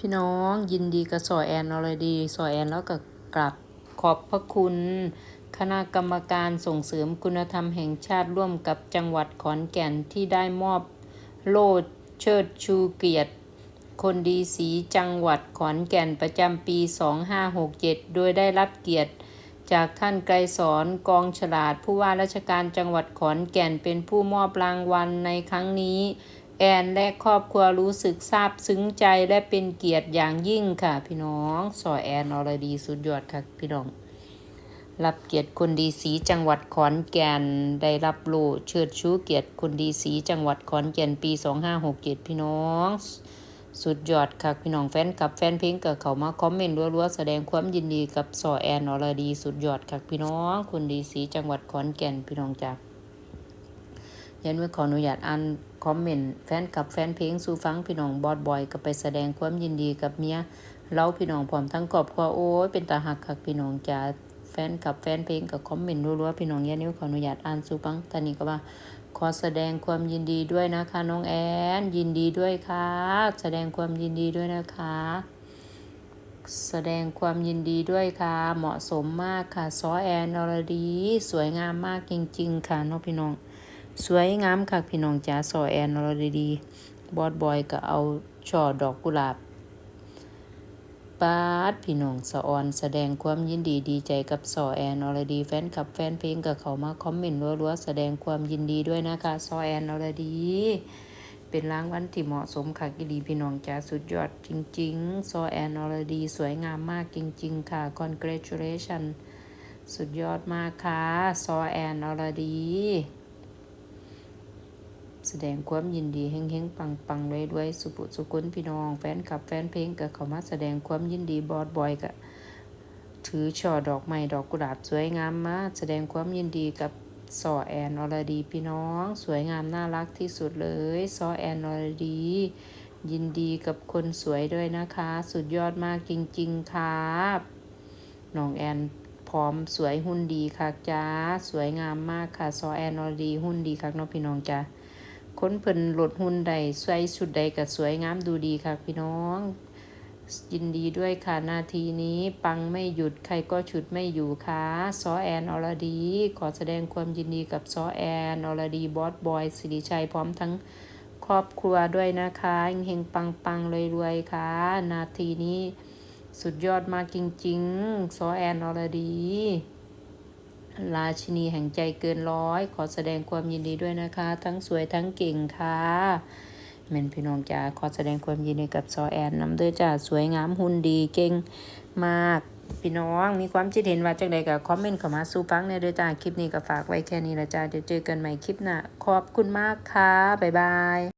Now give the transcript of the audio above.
พี่น้องยินดีกับสอแอนอรดีสอแอนแล้วก็กราบขอบพระคุณ คณะกรรมการส่งเสริมคุณธรรมแห่งชาติร่วมกับจังหวัดขอนแก่นที่ได้มอบโล่เชิดชูเกียรติ คนดีสีจังหวัดขอนแก่นประจำปี 2567 โดยได้รับเกียรติ จากท่านไกรสอนกองฉลาดผู้ว่าราชการจังหวัดขอนแก่นเป็นผู้มอบรางวัลในครั้งนี้ แอนและครอบครัวรู้สึกซาบซึ้งใจและเป็นเกียรติอย่างยิ่งค่ะ พี่น้องสอแอนอรดีสุดยอดค่ะพี่น้อง รับเกียรติคนดีสีจังหวัดขอนแก่นได้รับโล่เชิดชูเกียรติคนดีสีจังหวัดขอนแก่นปี2567พี่น้อง สุดยอดค่ะพี่น้องแฟนกับแฟนเพลงกับเขามาคอมเมนต์รัวๆแสดงความยินดีกับสอแอนอรดีสุดยอดค่ะพี่น้อง คนดีสีจังหวัดขอนแก่นพี่น้องจ้ายันเมื่อขออนุญาตอ่าน คอมเมนต์แฟนกับแฟนเพลงสู่ฟังพี่น้องบอดบอยก็ไปแสดงความยินดีกับเมียเราพี่น้องพร้อมทั้งครอบครัวโอ้ยเป็นตาหักค่ะพี่น้องจ้าแฟนกับแฟนเพลงกับคอมเมนต์รัวๆพี่น้องยันนี้ขออนุญาตอ่านสู่ฟังตอนนี้ก็ว่าขอแสดงความยินดีด้วยนะคะน้องแอนยินดีด้วยค่ะ แสดงความยินดีด้วยนะคะ แสดงความยินดีด้วยค่ะ เหมาะสมมากค่ะซอแอนอรดี สวยงามมากจริง ๆ ค่ะน้องพี่น้อง สวยงามค่ะพี่น้องจ๋าซอแอนอรดีบอดบอยก็เอาช่อดอกกุหลาบปาดพี่น้องสะออนแสดงความยินดีดีใจกับสอแอนอรดีแฟนคลับแฟนเพลงกับเขามาคอมเมนต์รัวๆแสดงความยินดีด้วยนะคะสอแอนอรดี เป็นรางวัลที่เหมาะสมค่ะกีดีพี่น้องจ้าสุดยอดจริงๆซอแอนอรดีสวยงามมากจริง ๆ ค่ะ congratulation สุดยอดมากค่ะซอแอนอรดี ดงความยินดีเฮงๆ ปังๆเลยด้วยสุปุสุกุนพี่น้อง แฟนคลับแฟนเพลงก็เขามาแสดงความยินดีบอดบอยก็ถือช่อดอกไม้ดอกกุหลาบสวยงามมากแสดงความยินดีกับซอแอนอรดีพี่น้อง สวยงามน่ารักที่สุดเลยซอแอนอรดี ยินดีกับคนสวยด้วยนะคะ สุดยอดมากจริง ๆ ครับน้องแอนพร้อมสวยหุ่นดีค่ะจ้า สวยงามมากค่ะซอแอนอรดี หุ่นดีค่ะน้องพี่น้องจ้า คนเพิ่นหลดหุ่นใดใส่ชุดใดก็สวยงามดูดีค่ะพี่น้อง ยินดีด้วยค่ะนาทีนี้ปังไม่หยุดใครก็ฉุดไม่อยู่ค่ะซอแอนอรดี ขอแสดงความยินดีกับซอแอนอรดีบอสบอยสิริชัยพร้อมทั้งครอบครัวด้วยนะคะเฮงๆปังรวยๆค่ะ นาทีนี้สุดยอดมากจริงๆซอแอนอรดี ราชินีแห่งใจเกินร้อย ขอแสดงความยินดีด้วยนะคะ ทั้งสวยทั้งเก่งค่ะแม่นพี่น้องจ๋าขอแสดงความยินดีกับซอแอนน้ำเด้อจ้าสวยงามหุ่นดีเก่งมากพี่น้องมีความคิดเห็นว่าจังใดก็คอมเมนต์เข้ามาสู่ฟังในเด้อจ้าคลิปนี้ก็ฝากไว้แค่นี้ละจ้าเดี๋ยวเจอกันใหม่คลิปหน้าขอบคุณมากค่ะบ๊ายบาย